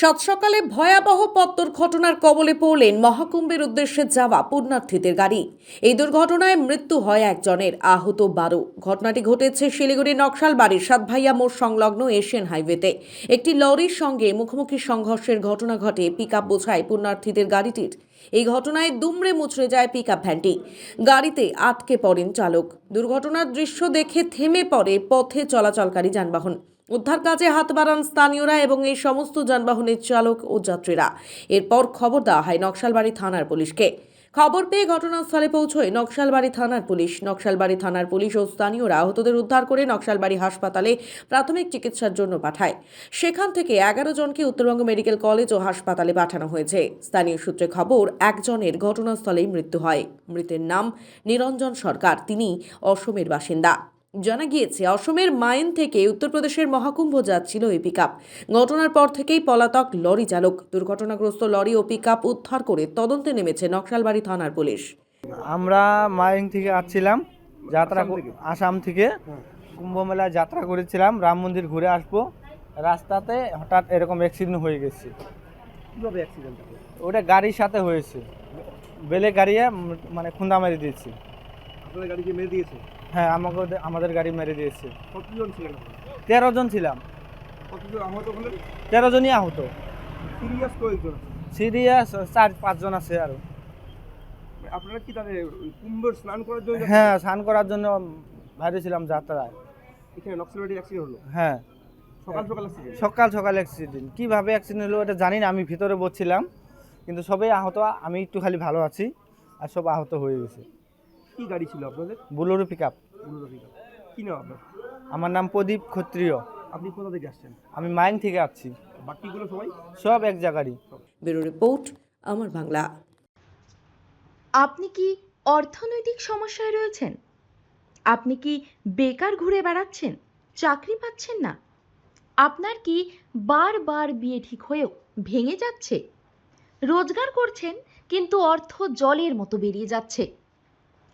সাত সকালে ভয়াবহ পথ দুর্ঘটনার কবলে পড়লেন মহাকুম্ভের উদ্দেশ্যে যাওয়া পুণ্যার্থীদের গাড়ি। এই দুর্ঘটনায় মৃত্যু হয় একজনের, আহত বারো। ঘটনাটি ঘটেছে শিলিগুড়ি শিলিগুড়ির নকশালবাড়ির সাতভাইয়া মোড় সংলগ্ন এশিয়ান হাইওয়েতে। একটি লরির সঙ্গে মুখোমুখি সংঘর্ষের ঘটনা ঘটে পিক আপ বোঝায় পুণ্যার্থীদের গাড়িটির। এই ঘটনায় দুমড়ে মুচড়ে যায় পিক আপ ভ্যানটি। গাড়িতে আটকে পড়েন চালক। দুর্ঘটনার দৃশ্য দেখে থেমে পড়ে পথে চলাচলকারী যানবাহন। উদ্ধার কাজে হাত বাড়ান স্থানীয়রা এবং এই সমস্ত যানবাহনের চালক ও যাত্রীরা। এরপর খবর দেওয়া হয় নকশালবাড়ি থানার পুলিশকে। খবর পেয়ে ঘটনাস্থলে পৌঁছয় নকশালবাড়ি থানার পুলিশ। নকশালবাড়ি থানার পুলিশ ও স্থানীয়রা আহতদের উদ্ধার করে নকশালবাড়ি হাসপাতালে প্রাথমিক চিকিৎসার জন্য পাঠায়। সেখান থেকে এগারো জনকে উত্তরবঙ্গ মেডিকেল কলেজ ও হাসপাতালে পাঠানো হয়েছে। স্থানীয় সূত্রে খবর, একজনের ঘটনাস্থলেই মৃত্যু হয়। মৃতের নাম নিরঞ্জন সরকার। তিনি অসমের বাসিন্দা। জানা গিয়েছে অসমের মাইন থেকে উত্তরপ্রদেশের মহাকুম্ভ যাচ্ছিল এই পিকআপ ঘটনার পর থেকেই পলাতক লরি চালক। দুর্ঘটনাগ্রস্ত লরি ও পিকআপ উদ্ধার করে তদন্তে নেমেছে নকশালবাড়ি থানার পুলিশ। আমরা মাইং থেকে আসছিলাম যাত্রা আসাম থেকে? কুম্ভ মেলায় যাত্রা করেছিলাম রাম মন্দির ঘুরে আসব। রাস্তাতে হঠাৎ এরকম অ্যাক্সিডেন্ট হয়ে গেছে। কীভাবে অ্যাক্সিডেন্ট ওটা গাড়ির সাথে হয়েছে। বেলে গাড়িয়ে মানে খুন্দা মেরে দিয়েছে। আপনাদের গাড়িকে মেরে দিয়েছে? হ্যাঁ আমাকে আমাদের গাড়ি মেরে দিয়েছে। কতজন ছিলেন? তেরো জন ছিলাম। কতজন আহত হলেন তেরো জনই আহত। সিরিয়াস কয়েকজন সিরিয়াস চার পাঁচজন আছে আরও। আপনারা কি তাহলে কুম্ভের স্নান করার জন্য হ্যাঁ স্নান করার জন্য বাইরে ছিলাম যাত্রায়। এখানে নকশালবাড়ি অ্যাক্সিডেন্ট হলো? হ্যাঁ। সকাল সকাল অ্যাক্সিডেন্ট সকাল সকাল অ্যাক্সিডেন্ট কীভাবে অ্যাক্সিডেন্ট হলো এটা জানি না আমি ভিতরে বসছিলাম। কিন্তু সবাই আহত আমি একটু খালি ভালো আছি আর সব আহত হয়ে গেছে। কি গাড়ি ছিল আপনাদের? Bolero pick up Bolero pickup. কি নাম আপনার? আমার নাম প্রদীপ ক্ষত্রিয়। আপনি কোথা থেকে আসছেন? আমি মাইন থেকে আসছি। বাকিগুলো সবাই? সব এক জায়গারই। ব্যুরো রিপোর্ট আমার বাংলা। আপনি কি অর্থনৈতিক সমস্যায় রয়েছেন? আপনি কি বেকার ঘুরে বেড়াচ্ছেন? চাকরি পাচ্ছেন না? আপনার কি বারবার বিয়ে ঠিক হয়েও ভেঙে যাচ্ছে? রোজগার করছেন কিন্তু অর্থ জলের মতো বেরিয়ে যাচ্ছে।